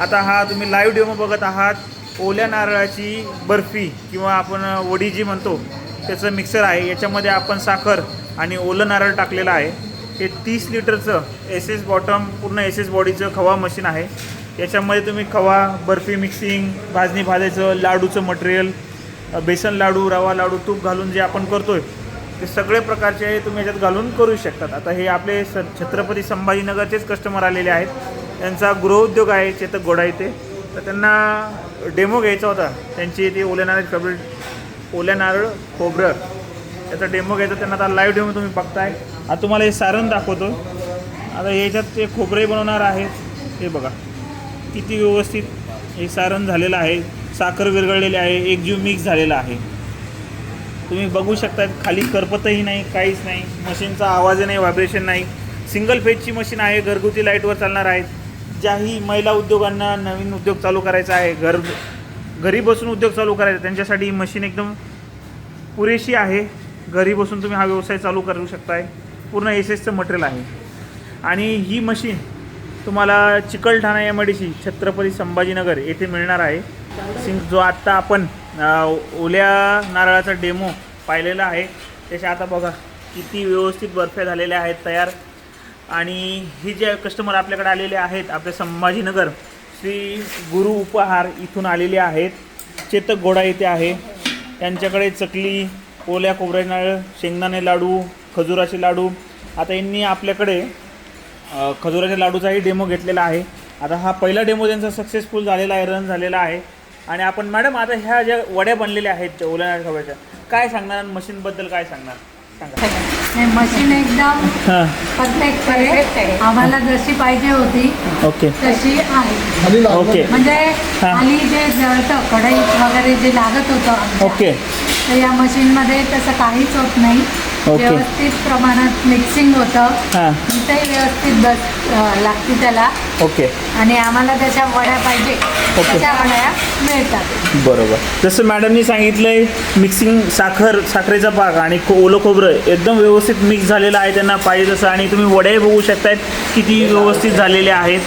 आता हा तुम्ही लाईव्ह डेमो बघत आहात. ओल्या नारळाची बर्फी किंवा आपण वडी जी म्हणतो त्याचं मिक्सर आहे. याच्यामध्ये आपण साखर आणि ओलं नारळ टाकलेलं आहे. हे तीस लिटरचं एस एस बॉटम पूर्ण एस एस बॉडीचं खवा मशीन आहे. याच्यामध्ये तुम्ही खवा बर्फी मिक्सिंग भाजणी भाजायचं लाडूचं मटेरियल बेसन लाडू रवा लाडू तूप घालून जे आपण करतो आहे ते सगळे प्रकारचे तुम्ही याच्यात घालून करू शकतात. आता हे आपले स छत्रपती संभाजीनगरचेच कस्टमर आलेले आहेत. त्यांचा गृहउद्योग आहे चेतक गोडा इथे. तर त्यांना डेमो घ्यायचा होता. त्यांची ती ओल्या नारळ कबीर ओल्या नारळ खोबरं. त्याचा डेमो घ्यायचा. त्यांना आता लाईव्ह डेमो तुम्ही बघताय. आता तुम्हाला हे सारण दाखवतो. आता याच्यात ते खोबरे बनवणार आहेत हे बघा. किती व्यवस्थित हे सारण झालेलं आहे. साखर विरघळलेली आहे. एकजीव मिक्स झालेला आहे. तुम्ही बघू शकता खाली करपतही नाही काहीच नाही. मशीनचा आवाजही नाही व्हायब्रेशन नाही. सिंगल फेजची मशीन आहे. घरगुती लाईटवर चालणार आहेत. ज्याही महिला उद्योगांना नवीन उद्योग चालू करायचा आहे घर घरी बसून उद्योग चालू करायचा त्यांच्यासाठी ही मशीन एकदम पुरेशी आहे. घरी बसून तुम्ही हा व्यवसाय चालू करू शकताय. पूर्ण एस एसचं मटेरियल आहे. आणि ही मशीन तुम्हाला Chikalthana M I D C Chhatrapati Sambhajinagar येथे मिळणार आहे. सिंग जो आत्ता आपण ओल्या नारळाचा डेमो पाहिलेला आहे. त्याच्या आता बघा किती व्यवस्थित बर्फ्या झालेल्या आहेत तयार. आणि हे जे कस्टमर आपल्याकडे आलेले आहेत आपल्या संभाजीनगर श्री गुरु उपहार इथून आलेले आहेत. चेतक घोडा येथे आहे. त्यांच्याकडे चकली ओल्या खोबऱ्याचे नाळ शेंगदाणे लाडू खजुराचे लाडू. आता यांनी आपल्याकडे खजुराच्या लाडूचाही डेमो घेतलेला आहे. आता हा पहिला डेमो त्यांचा सक्सेसफुल झालेला आहे रन झालेला आहे. आणि आपण मॅडम आता ह्या ज्या वड्या बनलेल्या आहेत ओल्या नाळ खबऱ्याच्या काय सांगणार मशीनबद्दल काय सांगणार? सांगा हे मशीन एकदम हां. परफेक्ट आहे. आम्हाला जशी पाहिजे होती ओके. तशी आहे. ओके. म्हणजे हा. खाली जे जळतं कढईत वगैरे जे लागत होतं आमच्या, ओके. तर या मशीनमध्ये तसं काहीच होत नाही. व्यवस्थित प्रमाणात मिक्सिंग होतं. हां. व्यवस्थित बस लागते त्याला. ओके आणि आम्हाला त्याच्या वड्या पाहिजे वड्या मिळतात. बरोबर. जसं मॅडमनी सांगितलंय मिक्सिंग साखर साखरेचा पाक आणि खो ओलं खोबरं एकदम व्यवस्थित मिक्स झालेलं आहे त्यांना पाहिजे तसं. आणि तुम्ही वड्याही बघू शकतायत किती व्यवस्थित झालेले आहेत.